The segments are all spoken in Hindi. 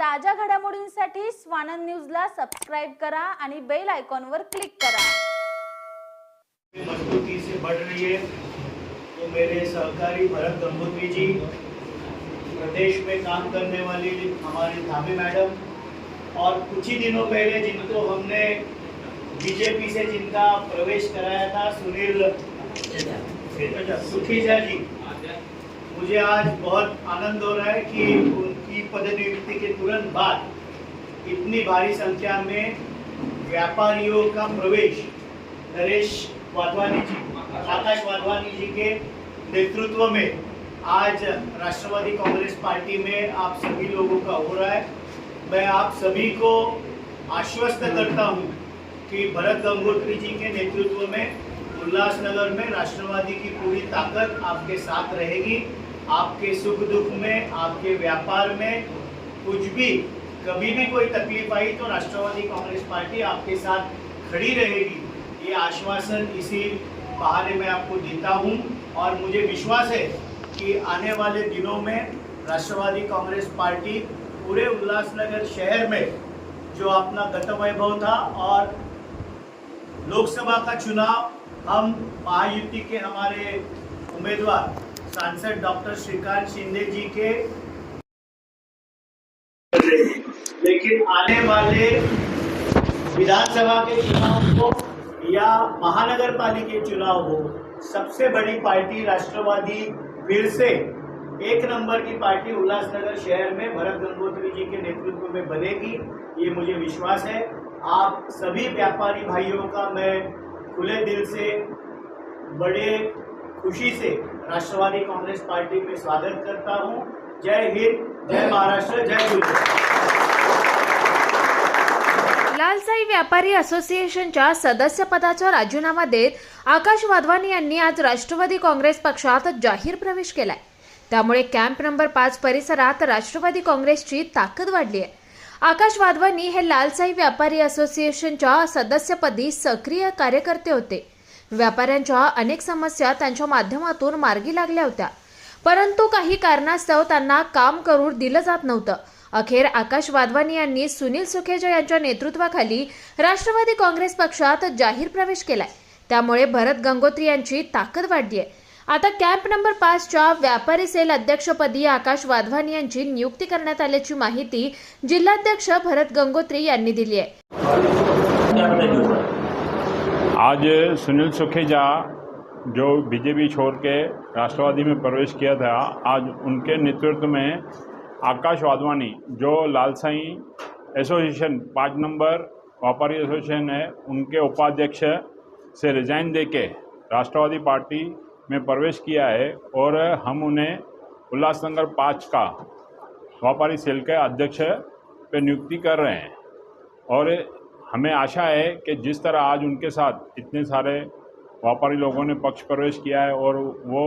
ताज्या घडामोडींसाठी स्वानंद न्यूजला सबस्क्राईब करा आणि बेल आयकॉनवर क्लिक करा. मजबूती से बढ़ रही है तो मेरे सहकारी भरत गंगोत्री जी प्रदेश में काम करने वाली हमारी धामी मैडम और कुछ ही दिनों पहले जिनको हमने बीजेपी से जिनका प्रवेश कराया था सुनील सुखीजा जी मुझे आज बहुत आनंद हो रहा है कि पदनियुक्ति के तुरंत बाद इतनी भारी संख्या में व्यापारियों का प्रवेश नरेश वाधवानी जी, आकाश वाधवानी जी के नेतृत्व में आज राष्ट्रवादी कांग्रेस पार्टी में आप सभी लोगों का हो रहा है। मैं आप सभी को आश्वस्त करता हूँ कि भरत गंगोत्री जी के नेतृत्व में, उल्लासनगर में राष्ट्रवादी की पूरी ताकत आपके साथ रहेगी। आपके सुख दुख में, आपके व्यापार में कुछ भी, कभी भी कोई तकलीफ़ आई तो राष्ट्रवादी कांग्रेस पार्टी आपके साथ खड़ी रहेगी। ये आश्वासन इसी बहाने में आपको देता हूँ और मुझे विश्वास है कि आने वाले दिनों में राष्ट्रवादी कांग्रेस पार्टी पूरे उल्लासनगर शहर में जो अपना गत वैभव था और लोकसभा का चुनाव, हम महायुति के हमारे उम्मीदवार सांसद डॉक्टर श्रीकांत शिंदे जी के लेकिन आने वाले विधानसभा के चुनाव हो या महानगर पालिका चुनाव हो, सबसे बड़ी पार्टी राष्ट्रवादी फिर से एक नंबर की पार्टी उल्लासनगर शहर में भरत गंगोत्री जी के नेतृत्व में बनेगी, ये मुझे विश्वास है। आप सभी व्यापारी भाइयों का मैं खुले दिल से बड़े खुशी से राष्ट्रवादी कांग्रेस पार्टी में स्वागत करता हूं। जय हिंद जय महाराष्ट्र जय गुजरात। लालसाई व्यापारी असोसिएशनच्या सदस्यपदाचा राजीनामा देत आकाश वाधवानी यांनी आज राष्ट्रवादी काँग्रेस पक्षात जाहीर प्रवेश केलाय. त्यामुळे कॅम्प नंबर पाच परिसरात राष्ट्रवादी काँग्रेसची ताकद वाढली आहे. आकाश वाधवानी हे लालसाई व्यापारी असोसिएशनच्या सदस्यपदी सक्रिय कार्यकर्ते होते. व्यापाऱ्यांच्या अनेक समस्या त्यांच्या माध्यमातून मार्गी लागल्या होत्या. परंतु काही कारणास्तव त्यांना काम करू दिलं जात नव्हतं. अखेर आकाश वाधवानी यांनी सुनील सुखेजा यांच्या नेतृत्वाखाली राष्ट्रवादी काँग्रेस पक्षात जाहीर प्रवेश केलाय. त्यामुळे भरत गंगोत्री यांची ताकद वाढली आहे आता कॅम्प नंबर पाचच्या व्यापारी सेल अध्यक्षपदी आकाश वाधवानी यांची नियुक्ती करण्यात आल्याची माहिती जिल्हाध्यक्ष भरत गंगोत्री यांनी दिली आहे आज सुनील सुखेजा, जो बीजेपी छोड़ के राष्ट्रवादी में प्रवेश किया था, आज उनके नेतृत्व में आकाश वाधवानी, जो लालसाई एसोसिएशन, पाँच नंबर व्यापारी एसोसिएशन है, उनके उपाध्यक्ष से रिजाइन दे के राष्ट्रवादी पार्टी में प्रवेश किया है और हम उन्हें उल्लासनगर पाँच का व्यापारी सेल के अध्यक्ष पे नियुक्ति कर रहे हैं। और हमें आशा है कि जिस तरह आज उनके साथ इतने सारे व्यापारी लोगों ने पक्ष प्रवेश किया है और वो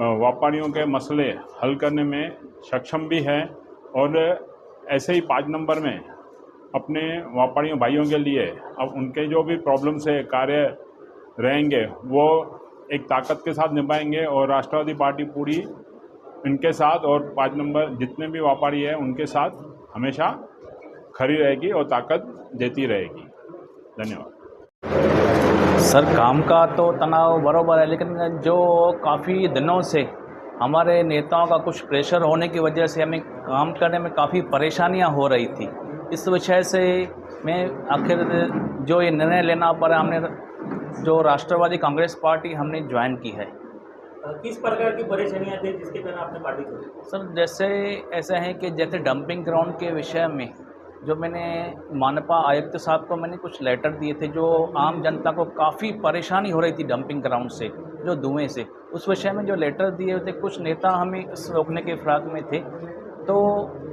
व्यापारियों के मसले हल करने में सक्षम भी है और ऐसे ही पाँच नंबर में अपने व्यापारियों भाइयों के लिए अब उनके जो भी प्रॉब्लम से कार्य रहेंगे, वो एक ताकत के साथ निभाएँगे और राष्ट्रवादी पार्टी पूरी इनके साथ और पाँच नंबर जितने भी व्यापारी हैं, उनके साथ हमेशा खड़ी रहेगी और ताकत देती रहेगी। धन्यवाद। सर काम का तो तनाव बरोबर है लेकिन जो काफ़ी दिनों से हमारे नेताओं का कुछ प्रेशर होने की वजह से हमें काम करने में काफ़ी परेशानियाँ हो रही थी। इस विषय से मैं आखिर जो ये निर्णय लेना पड़ा हमने जो राष्ट्रवादी कांग्रेस पार्टी हमने ज्वाइन की है। किस प्रकार की परेशानियाँ थी जिसके कारण आपने पार्टी छोड़ी सर जैसे ऐसा है कि जैसे डंपिंग ग्राउंड के विषय में जो मैंने मानपा आयुक्त साहब को मैंने कुछ लेटर दिए थे जो आम जनता को काफ़ी परेशानी हो रही थी डंपिंग ग्राउंड से जो धुएँ से। उस विषय में जो लेटर दिए थे कुछ नेता हमें इस रोकने के फिराक में थे। तो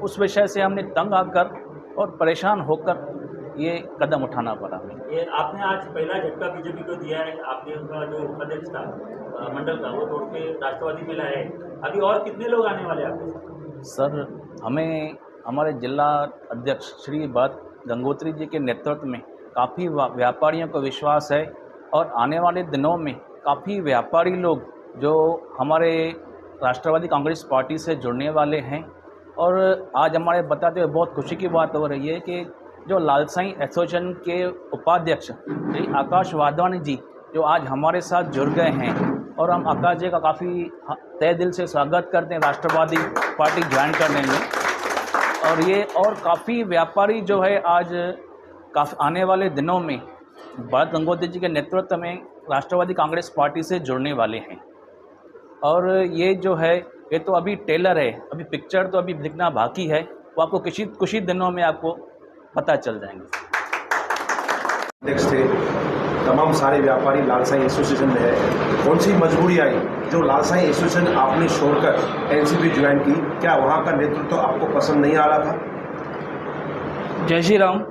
उस विषय से हमने तंग आकर और परेशान होकर ये कदम उठाना पड़ा। ये आपने आज पहला झटका बीजेपी को दिया है। आपने उनका जो उपाध्यक्ष था मंडल का वो तोड़ के राष्ट्रवादी में लाए अभी और कितने लोग आने वाले हैं आपके? सर हमें हमारे जिला अध्यक्ष श्री भरत गंगोत्री जी के नेतृत्व में काफ़ी व्यापारियों को विश्वास है और आने वाले दिनों में काफ़ी व्यापारी लोग जो हमारे राष्ट्रवादी कांग्रेस पार्टी से जुड़ने वाले हैं और आज हमारे बताते हुए बहुत खुशी की बात हो रही है कि जो लालसाई एसोसिएशन के उपाध्यक्ष श्री आकाश वाधवानी जी जो आज हमारे साथ जुड़ गए हैं और हम आकाश जी का काफ़ी तय दिल से स्वागत करते हैं राष्ट्रवादी पार्टी ज्वाइन करने में। और ये और काफ़ी व्यापारी जो है आज काफ़ी, आने वाले दिनों में भरत गंगोत्री जी के नेतृत्व में राष्ट्रवादी कांग्रेस पार्टी से जुड़ने वाले हैं। और ये जो है, ये तो अभी टेलर है, अभी पिक्चर तो अभी दिखना बाकी है, वो आपको किसी, कुछ ही दिनों में आपको पता चल जाएँगे। तमाम सारे व्यापारी लालसाई एसोसिएशन में है। कौन सी मजबूरी आई जो लालसाई एसोसिएशन आपने छोड़कर एनसीपी ज्वाइन की? क्या वहाँ का नेतृत्व तो आपको पसंद नहीं आ रहा था? जय श्री राम।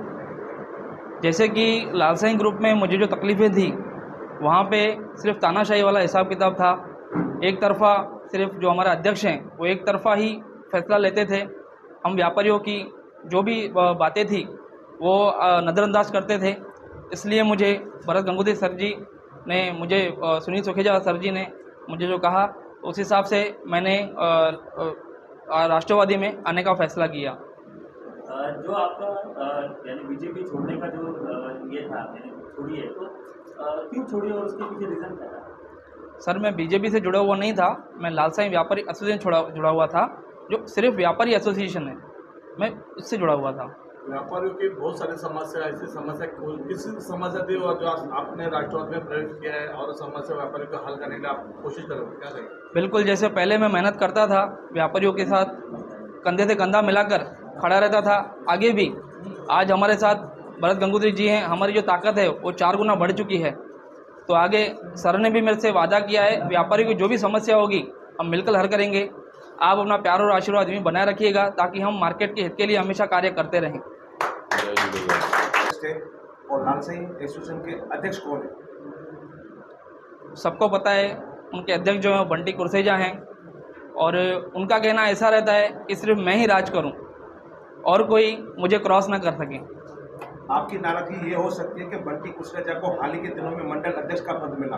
जैसे कि लालसाई ग्रुप में मुझे जो तकलीफ़ें थी, वहाँ पे सिर्फ़ तानाशाही वाला हिसाब किताब था। एक तरफा सिर्फ़ जो हमारे अध्यक्ष हैं, वो एक तरफा ही फैसला लेते थे। हम व्यापारियों की जो भी बातें थी, वो नज़रअंदाज करते थे। इसलिए मुझे भरत गंगोत्री सर जी ने मुझे सुनील सुखेजा सर जी ने मुझे जो कहा उस हिसाब से मैंने राष्ट्रवादी में आने का फ़ैसला किया। जो आपका यानी बीजेपी छोड़ने का जो ये था छोड़ी है तो क्यों छोड़ी और उसके पीछे रीज़न क्या था? सर मैं बीजेपी से जुड़ा हुआ नहीं था मैं लालसाई व्यापारी एसोसिएशन जुड़ा हुआ था जो सिर्फ़ व्यापारी एसोसिएशन है मैं उससे जुड़ा हुआ था। व्यापारियों की बहुत सारी समस्या ऐसी समस्या किस समस्या थी और जो आपने राष्ट्रवाद में प्रवेश किया है और समस्या व्यापारियों को हल करने के आप कोशिश करोगे, क्या करेंगे बिल्कुल, जैसे पहले मैं मेहनत करता था, व्यापारियों के साथ कंधे से कंधा मिलाकर खड़ा रहता था, आगे भी। आज हमारे साथ भरत गंगोत्री जी हैं, हमारी जो ताकत है, वो चार गुना बढ़ चुकी है। तो आगे सर ने भी मेरे से वादा किया है व्यापारी की जो भी समस्या होगी, हम मिलकर हल करेंगे। आप अपना प्यार और आशीर्वाद यूँ बनाए रखिएगा ताकि हम मार्केट के हित के लिए हमेशा कार्य करते रहें। और एसोसिएशन के अध्यक्ष कौन है? सबको पता है उनके अध्यक्ष जो हैं बंटी कुरसेजा हैं और उनका कहना ऐसा रहता है कि सिर्फ़ मैं ही राज करूँ और कोई मुझे क्रॉस ना कर सके। आपकी नाराज़गी ये हो सकती है कि बंटी कुशरेजा को हाल ही के दिनों में मंडल अध्यक्ष का पद मिला।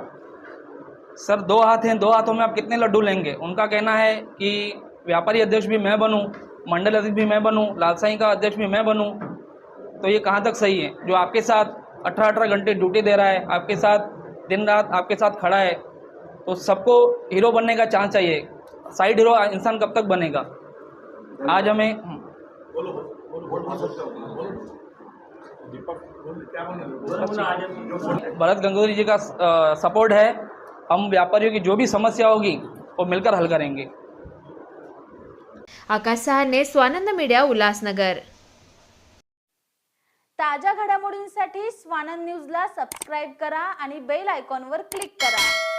सर दो हाथ हैं दो हाथों में आप कितने लड्डू लेंगे? उनका कहना है कि व्यापारी अध्यक्ष भी मैं बनूं मंडल अध्यक्ष भी मैं बनूं लालसाई का अध्यक्ष भी मैं बनूं। तो ये कहाँ तक सही है? जो आपके साथ अठारह अठारह घंटे ड्यूटी दे रहा है आपके साथ दिन रात आपके साथ खड़ा है तो सबको हीरो बनने का चांस चाहिए। साइड हीरो इंसान कब तक बनेगा? आज हमें भरत गंगोत्री जी का सपोर्ट है। हम व्यापारियों की जो भी समस्या होगी वो मिलकर हल करेंगे। आकाश सहाने स्वानंद मीडिया उल्हासनगर। ताज्या घडामोडींसाठी स्वानंद न्यूजला सबस्क्राईब करा आणि बेल आयकॉनवर क्लिक करा.